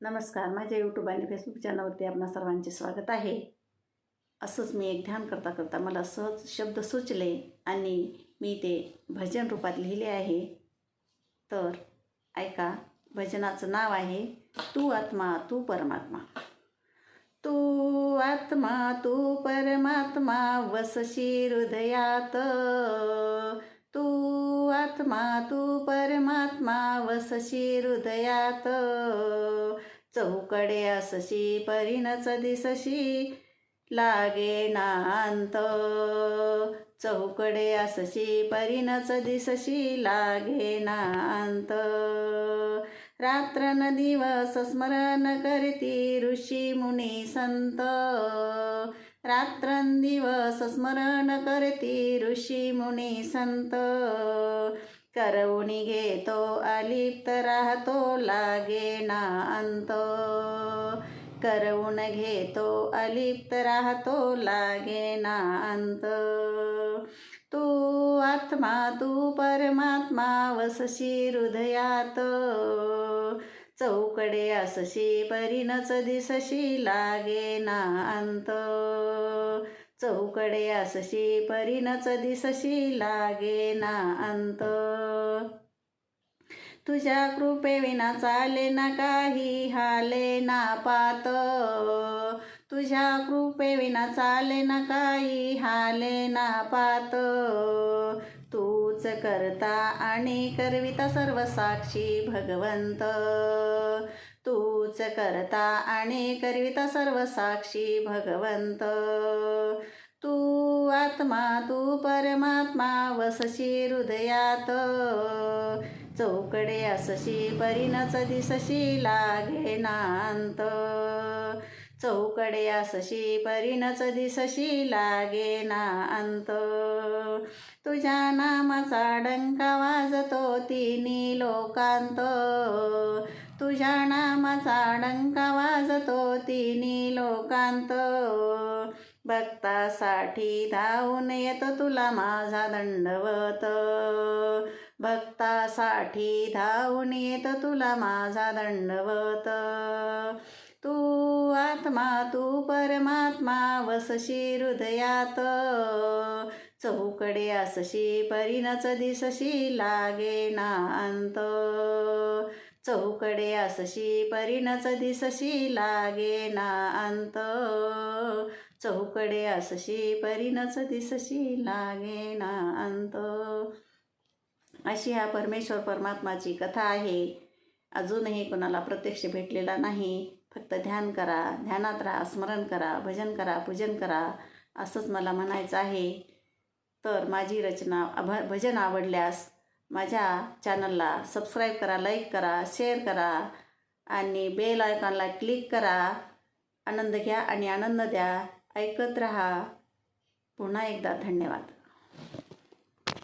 नमस्कार माझ्या यूट्यूब आणि फेसबुक चॅनलवरती आपणा सर्वांचे स्वागत आहे. असंच मी एक ध्यान करता करता मला सहज शब्द सुचले आणि मी ते भजन रूपात लिहिले आहे. तर ऐका भजनाचं नाव आहे तू आत्मा तू परमात्मा. तू आत्मा तू परमात्मा वसशी हृदयात. तू आत्मा तू परमात्मा वसशी हृदयात. चौकडे असशी परिणच दिसशी लागे नांत. चौकडे असशी परिणच दिसशी लागे नांत. रात्रन दिवस स्मरण करती ऋषी मुनी संत. रात्रंदिवस स्मरण करती ऋषी मुनी संत. करवणी घेतो अलिप्त राहतो लागे ना अंत. करवून घेतो अलिप्त राहतो लागे ना अंत. तू आत्मा तू परमात्मा वसशी हृदयात. चौकडे असशी परिणच दिसशी लागे ना अंत. चौकडे असशी परिणच दिसशी लागे ना अंत. तुझ्या कृपे विना चाले ना काही हाले ना पात. तुझ्या कृपे विना चाले ना काही हाले ना पात. तोच करता आणि करविता सर्व साक्षी भगवंत. तूच करता आणि करविता सर्व साक्षी भगवंत. तू आत्मा तू परमात्मा वसशी हृदयात. चौकडे असशी परिणच दिसशी लागे चौकड्या चौकडे असशी परिणच दिसशी लागे ना अंत. तुझ्या नामाचा डंका वाजतो तिन्ही लोकांत. तुझ्या नामाचा डंका वाजतो तिन्ही लोकांत. भक्तासाठी धावून येतो तुला माझा दंडवत. भक्तासाठी धावून येतो तुला माझा दंडवत. तू आत्मा तू परमात्मा वसशी हृदयात. चौकडे असशी परिणच दिसशी लागे ना अंत. चौकडे असशी परिणच दिसशी लागे ना अंत. चौकडे असशी परिणच दिसशी लागे ना अंत. अशी हा परमेश्वर परमात्माची कथा आहे. अजूनही कोणाला प्रत्यक्ष भेटलेला नाही. फक्त ध्यान करा ध्यानात राहा स्मरण करा भजन करा पूजन करा असंच मला म्हणायचं आहे. तर माझी रचना अभ भजन आवडल्यास माझ्या चॅनलला सबस्क्राईब करा लाईक करा शेअर करा आणि बेल आयकॉनला क्लिक करा. आनंद घ्या आणि आनंद द्या. ऐकत रहा. पुन्हा एकदा धन्यवाद.